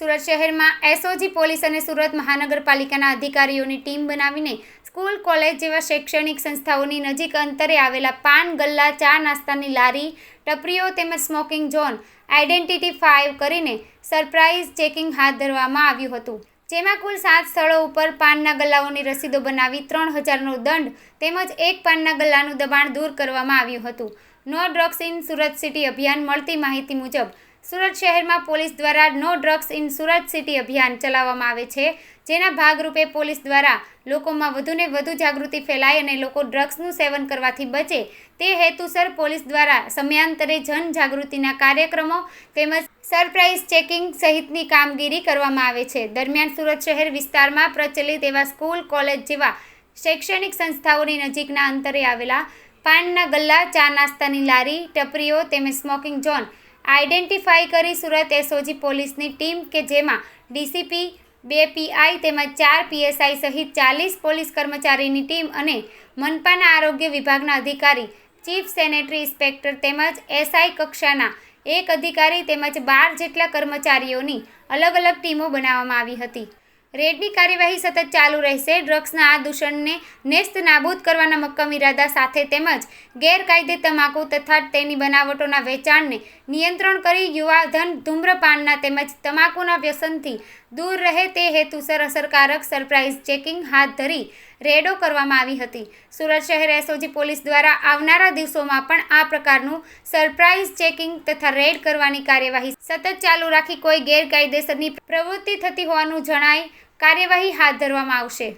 સુરત શહેરમાં SOG police અને સુરત મહાનગરપાલિકાના અધિકારીઓની ટીમ બનાવીને સ્કૂલ, કોલેજ જેવા શૈક્ષણિક સંસ્થાઓની નજીક અંતરે આવેલા પાન ગલ્લા, ચા નાસ્તાની લારી, ટપરીઓ તેમજ સ્મોકિંગ ઝોન આઈડેન્ટિટી ફાઇવ કરીને સરપ્રાઇઝ ચેકિંગ હાથ ધરવામાં આવ્યું હતું. જેમાં કુલ સાત સ્થળો ઉપર પાનના ગલ્લાઓની રસીદો બનાવી ત્રણ હજારનો દંડ તેમજ એક પાનના ગલ્લાનું દબાણ દૂર કરવામાં આવ્યું હતું. No drugs in Surat city અભિયાન મળતી માહિતી મુજબ સુરત શહેરમાં પોલીસ દ્વારા no drugs in Surat city અભિયાન ચલાવવામાં આવે છે, જેના ભાગરૂપે પોલીસ દ્વારા લોકોમાં વધુને વધુ જાગૃતિ ફેલાય અને લોકો ડ્રગ્સનું સેવન કરવાથી બચે તે હેતુસર પોલીસ દ્વારા સમયાંતરે જનજાગૃતિના કાર્યક્રમો તેમજ સરપ્રાઇઝ ચેકિંગ સહિતની કામગીરી કરવામાં આવે છે. દરમિયાન સુરત શહેર વિસ્તારમાં પ્રચલિત એવા સ્કૂલ, કોલેજ જેવા શૈક્ષણિક સંસ્થાઓની નજીકના અંતરે આવેલા પાનના ગલ્લા, ચા નાસ્તાની લારી, ટપરીઓ તેમજ સ્મોકિંગ ઝોન આઈડેન્ટિફાઈ કરી સુરત એસઓજી પોલીસની ટીમ કે જેમાં ડીસીપી, બે પીઆઈ તેમજ ચાર પીએસઆઈ સહિત ચાલીસ પોલીસ કર્મચારીની ટીમ અને મનપાના આરોગ્ય વિભાગના અધિકારી, ચીફ સેનેટરી ઇન્સ્પેક્ટર તેમજ એસઆઈ કક્ષાના એક અધિકારી તેમજ બાર જેટલા કર્મચારીઓની અલગ અલગ ટીમો બનાવવામાં આવી હતી. રેડની કાર્યવાહી સતત ચાલુ રહેશે. ડ્રગ્સના આ દૂષણને નેસ્ત નાબૂદ કરવાના મક્કમ ઇરાદા સાથે તેમજ ગેરકાયદે તમાકુ તથા તેની બનાવટોના વેચાણને નિયંત્રણ કરી યુવાધન ધૂમ્રપાનના તેમજ તમાકુના વ્યસનથી દૂર રહે તે હેતુસર અસરકારક સરપ્રાઇઝ ચેકિંગ હાથ ધરી રેડો કરવામાં આવી હતી. સુરત શહેર એસઓજી પોલીસ દ્વારા આવનારા દિવસોમાં પણ આ પ્રકારનું સરપ્રાઇઝ ચેકિંગ તથા રેડ કરવાની કાર્યવાહી સતત ચાલુ રાખી કોઈ ગેરકાયદેસરની પ્રવૃત્તિ થતી હોવાનું જણાય કાર્યવાહી હાથ ધરવામાં આવશે.